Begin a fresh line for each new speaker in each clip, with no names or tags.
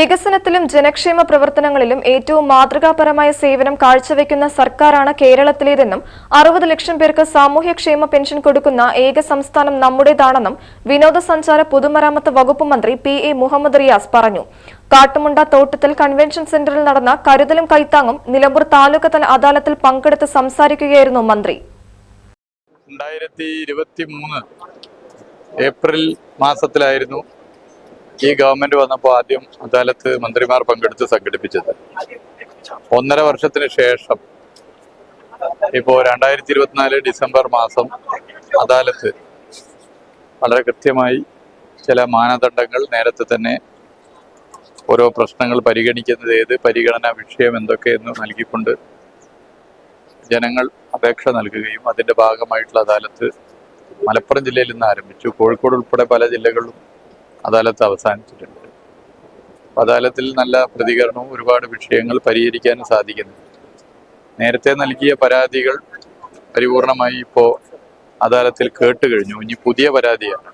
വികസനത്തിലും ജനക്ഷേമ പ്രവർത്തനങ്ങളിലും ഏറ്റവും മാതൃകാപരമായ സേവനം കാഴ്ചവെക്കുന്ന സർക്കാരാണ് കേരളത്തിലേതെന്നും അറുപത് ലക്ഷം പേർക്ക് സാമൂഹ്യക്ഷേമ പെൻഷൻ കൊടുക്കുന്ന ഏക സംസ്ഥാനം നമ്മുടേതാണെന്നും വിനോദസഞ്ചാര പൊതുമരാമത്ത് വകുപ്പ് മന്ത്രി പി എ മുഹമ്മദ് റിയാസ് പറഞ്ഞു. കാട്ടുമുണ്ട തോട്ടത്തിൽ കൺവെൻഷൻ സെന്ററിൽ നടന്ന കരുതലും കൈത്താങ്ങും നിലമ്പൂർ താലൂക്ക് തല അദാലത്തിൽ പങ്കെടുത്ത് സംസാരിക്കുകയായിരുന്നു മന്ത്രി.
ഏപ്രിൽ മാസത്തിലായിരുന്നു ഈ ഗവൺമെന്റ് വന്നപ്പോൾ ആദ്യം അദാലത്ത് മന്ത്രിമാർ പങ്കെടുത്ത് സംഘടിപ്പിച്ചത്. ഒന്നര വർഷത്തിന് ശേഷം ഇപ്പോൾ രണ്ടായിരത്തി ഇരുപത്തിനാല് ഡിസംബർ മാസം അദാലത്ത് വളരെ കൃത്യമായി ചില മാനദണ്ഡങ്ങൾ നേരത്തെ തന്നെ ഓരോ പ്രശ്നങ്ങൾ പരിഗണിക്കുന്നത് ഏത് പരിഗണനാ വിഷയം എന്തൊക്കെയെന്ന് നൽകിക്കൊണ്ട് ജനങ്ങൾ അപേക്ഷ നൽകുകയും അതിന്റെ ഭാഗമായിട്ടുള്ള അദാലത്ത് മലപ്പുറം ജില്ലയിൽ നിന്ന് ആരംഭിച്ചു. കോഴിക്കോട് ഉൾപ്പെടെ പല ജില്ലകളിലും അദാലത്ത് അവസാനിച്ചിട്ടുണ്ട്. അദാലത്തിൽ നല്ല പ്രതികരണവും ഒരുപാട് വിഷയങ്ങൾ പരിഹരിക്കാനും സാധിക്കുന്നു. നേരത്തെ നൽകിയ പരാതികൾ പരിപൂർണമായി ഇപ്പോൾ അദാലത്തിൽ കേട്ട് കഴിഞ്ഞു. ഇനി പുതിയ പരാതിയാണ്.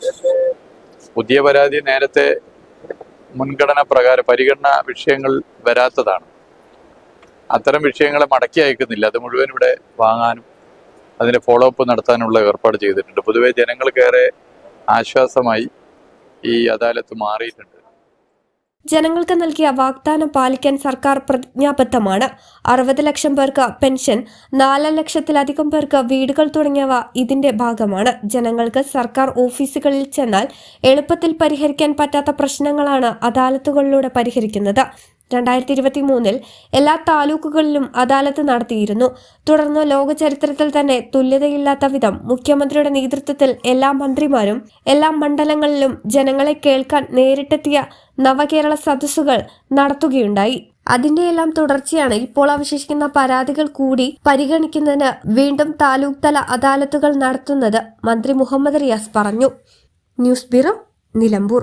പുതിയ പരാതി നേരത്തെ മുൻഗണന പ്രകാരം പരിഗണന വിഷയങ്ങൾ വരാത്തതാണ്. അത്തരം വിഷയങ്ങളെ മടക്കി അയക്കുന്നില്ല. അത് മുഴുവൻ ഇവിടെ വാങ്ങാനും അതിന്റെ ഫോളോ അപ്പ് നടത്താനുള്ള ഏർപ്പാട് ചെയ്തിട്ടുണ്ട്. പൊതുവെ ജനങ്ങൾക്കേറെ ആശ്വാസമായി ഈ അദാലത്ത് മാറിയിട്ടുണ്ട്.
ജനങ്ങൾക്ക് നൽകിയ വാഗ്ദാനം പാലിക്കാൻ സർക്കാർ പ്രതിജ്ഞാബദ്ധമാണ്. അറുപത് ലക്ഷം പേർക്ക് പെൻഷൻ നാല് ലക്ഷത്തിലധികം പേർക്ക് വീടുകൾ തുടങ്ങിയവ ഇതിന്റെ ഭാഗമാണ്. ജനങ്ങൾക്ക് സർക്കാർ ഓഫീസുകളിൽ ചെന്നാൽ എളുപ്പത്തിൽ പരിഹരിക്കാൻ പറ്റാത്ത പ്രശ്നങ്ങളാണ് അദാലത്തുകളിലൂടെ പരിഹരിക്കുന്നത്. രണ്ടായിരത്തി ഇരുപത്തി മൂന്നിൽ എല്ലാ താലൂക്കുകളിലും അദാലത്ത് നടത്തിയിരുന്നു. തുടർന്ന് ലോക ചരിത്രത്തിൽ തന്നെ തുല്യതയില്ലാത്ത വിധം മുഖ്യമന്ത്രിയുടെ നേതൃത്വത്തിൽ എല്ലാ മന്ത്രിമാരും എല്ലാ മണ്ഡലങ്ങളിലും ജനങ്ങളെ കേൾക്കാൻ നേരിട്ടെത്തിയ നവകേരള സദസ്സുകൾ നടത്തുകയുണ്ടായി. അതിന്റെയെല്ലാം തുടർച്ചയാണ് ഇപ്പോൾ അവശേഷിക്കുന്ന പരാതികൾ കൂടി പരിഗണിക്കുന്നതിന് വീണ്ടും താലൂക്ക് തല അദാലത്തുകൾ നടത്തുന്നത് മന്ത്രി മുഹമ്മദ് റിയാസ് പറഞ്ഞു. News bureau Nilambur.